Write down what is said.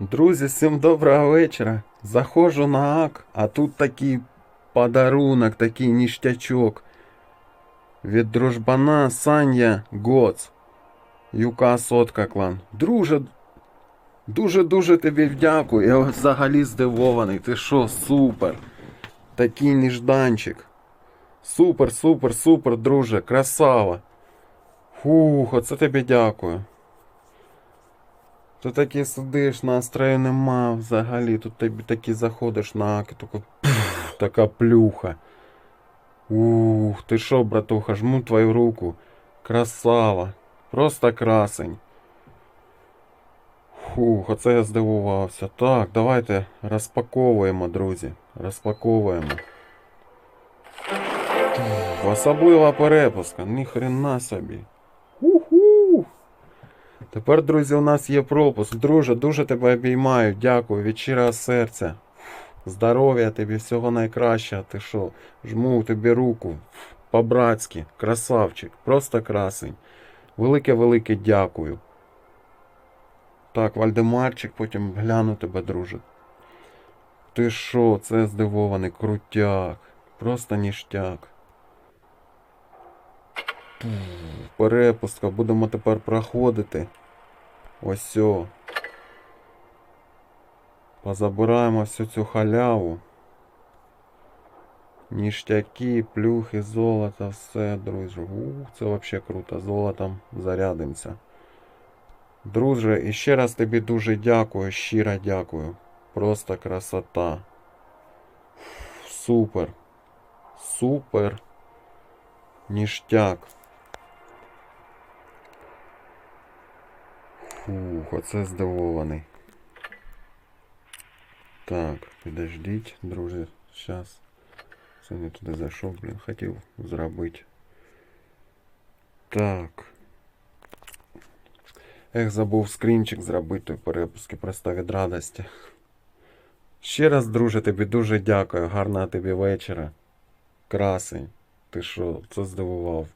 Друзі, всім доброго вечора. Заходжу на ак, а тут такий подарунок, такий ніштячок. Від дружбана Саня Гоц. Юка Сотка клан. Друже, дуже-дуже тобі вдякую. Я взагалі здивований. Ти що, супер. Такий нежданчик. Супер, супер, супер, друже, красава. Фух, оце тобі дякую. Ти таки сидиш, настрою нема взагалі. Тут тобі таки заходиш на тако пф, така плюха. Ух, ти що, братуха, жму твою руку. Красава. Просто красень. Фух, оце я здивувався. Так, давайте розпаковуємо, друзі. Розпаковуємо. Особлива перепуска, ніхрена собі. Тепер, друзі, у нас є пропуск. Друже, дуже тебе обіймаю. Дякую від щирого серця. Здоров'я тобі, всього найкращого. Ти що? Жму тобі руку. По-братськи, красавчик, просто красень. Велике-велике дякую. Так, Вальдемарчик, потім гляну тебе, друже. Ти що, це здивований крутяк. Просто ніштяк. Перепустка, будемо тепер проходити. Ось. Позабираємо всю цю халяву. Ніштяки, плюхи, золото, все, друзі. Ух, це взагалі круто. Золотом зарядимося. Друже, і ще раз тобі дуже дякую, щиро дякую. Просто красота. Супер. Супер. Ніштяк. Фух, оце здивований. Так, підождіть, друзі, зараз. Це не туди зайшов, блін, хотів зробити. Так. Ех, забув скрінчик зробити той перепуски просто від радості. Ще раз, друже, тобі дуже дякую. Гарного тобі вечора. Красень. Ти що, це здивував.